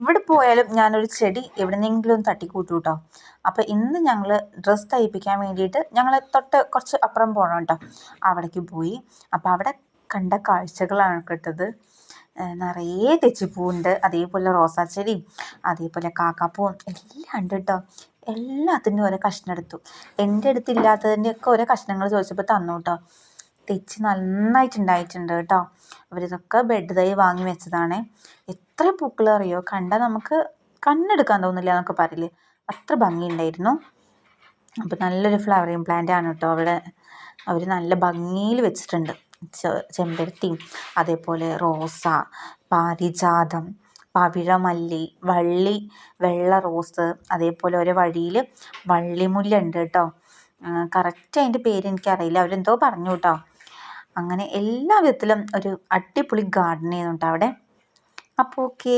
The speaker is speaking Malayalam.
ഇവിടെ പോയാലും ഞാനൊരു ചെടി എവിടെന്നെങ്കിലും തട്ടിക്കൂട്ടും കേട്ടോ അപ്പോൾ ഇന്ന് ഞങ്ങൾ ഡ്രസ്സ് തയ്പ്പിക്കാൻ വേണ്ടിയിട്ട് ഞങ്ങൾ തൊട്ട് കുറച്ച് അപ്പുറം പോകണം കേട്ടോ അവിടേക്ക് പോയി. അപ്പോൾ അവിടെ കണ്ട കാഴ്ചകളാണ് കേട്ടത് നിറയെ തെച്ചിപ്പൂവുണ്ട്. അതേപോലെ റോസാച്ചെടിയും അതേപോലെ കാക്കാപ്പൂവും എല്ലാം ഉണ്ട് കേട്ടോ എല്ലാത്തിനും ഓരോ കഷ്ണം എടുത്തു. എന്റെ അടുത്തില്ലാത്തതിന്റെയൊക്കെ ഓരോ കഷ്ണങ്ങൾ ചോദിച്ചപ്പോൾ തന്നു കേട്ടോ തെച്ചി നന്നായിട്ടുണ്ടായിട്ടുണ്ട് കേട്ടോ. അവരിതൊക്കെ ബെഡ് തൈ വാങ്ങി വെച്ചതാണ്. എത്ര പൂക്കൾ അറിയോ കണ്ടാൽ നമുക്ക് കണ്ണെടുക്കാൻ തോന്നില്ല എന്നൊക്കെ പറയില്ലേ അത്ര ഭംഗിയുണ്ടായിരുന്നു. അപ്പോൾ നല്ലൊരു ഫ്ലവറിങ് പ്ലാന്റ് ആണ് കേട്ടോ അവിടെ അവർ നല്ല ഭംഗിയിൽ വെച്ചിട്ടുണ്ട്. ചെമ്പരത്തിയും അതേപോലെ റോസ പാരിജാതം പവിഴമല്ലി വള്ളി വെള്ള റോസ് അതേപോലെ ഒരു വഴിയിൽ വള്ളിമുല്ല ഉണ്ട് കേട്ടോ കറക്റ്റ് അതിന്റെ പേര് എനിക്കറിയില്ല. അവരെന്തോ പറഞ്ഞു കേട്ടോ അങ്ങനെ എല്ലാ വിധത്തിലും ഒരു അടിപൊളി ഗാർഡൻ ചെയ്യുന്നുണ്ട് അവിടെ. അപ്പോൾ ഓക്കേ